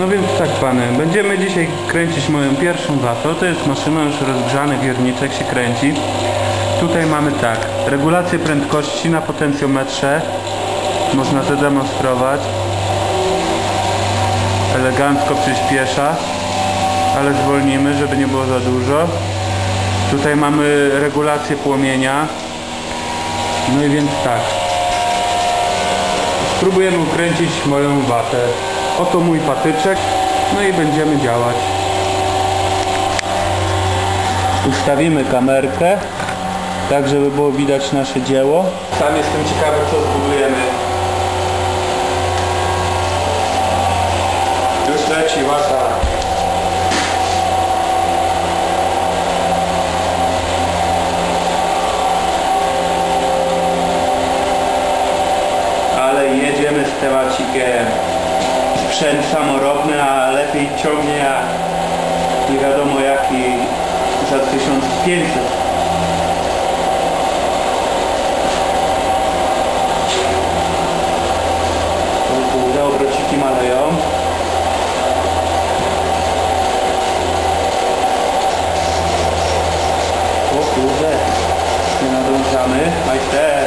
No więc tak pany, będziemy dzisiaj kręcić moją pierwszą watę. To jest maszyna już rozgrzany wierniczek się kręci. Tutaj mamy tak, regulację prędkości na potencjometrze. Można zademonstrować. Elegancko przyspiesza, ale zwolnimy, żeby nie było za dużo. Tutaj mamy regulację płomienia. No i więc tak. Spróbujemy ukręcić moją watę. Oto mój patyczek. No i będziemy działać. Ustawimy kamerkę, tak żeby było widać nasze dzieło. Sam jestem ciekawy co zbudujemy. Już leci wata. Ale jedziemy z temacikiem. Sprzęt samorobny, a lepiej ciągnie jak nie wiadomo jaki za 1500. O kurde, obrociki maleją. O kurde, nie nadążamy. Majster.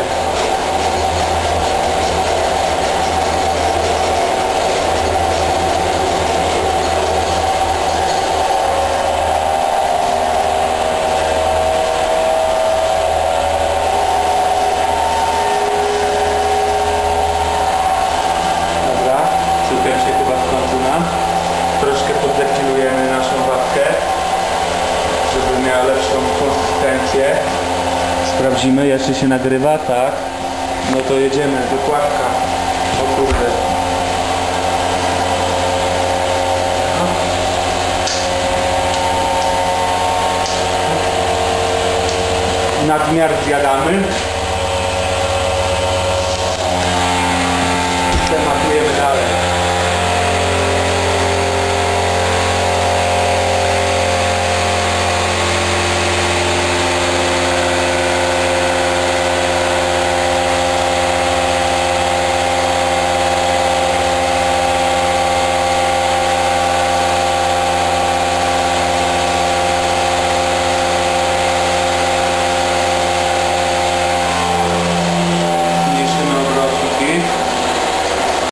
Sprawdzimy, jeszcze się nagrywa, tak? No to jedziemy, dokładka. O kurde. Nadmiar zjadamy.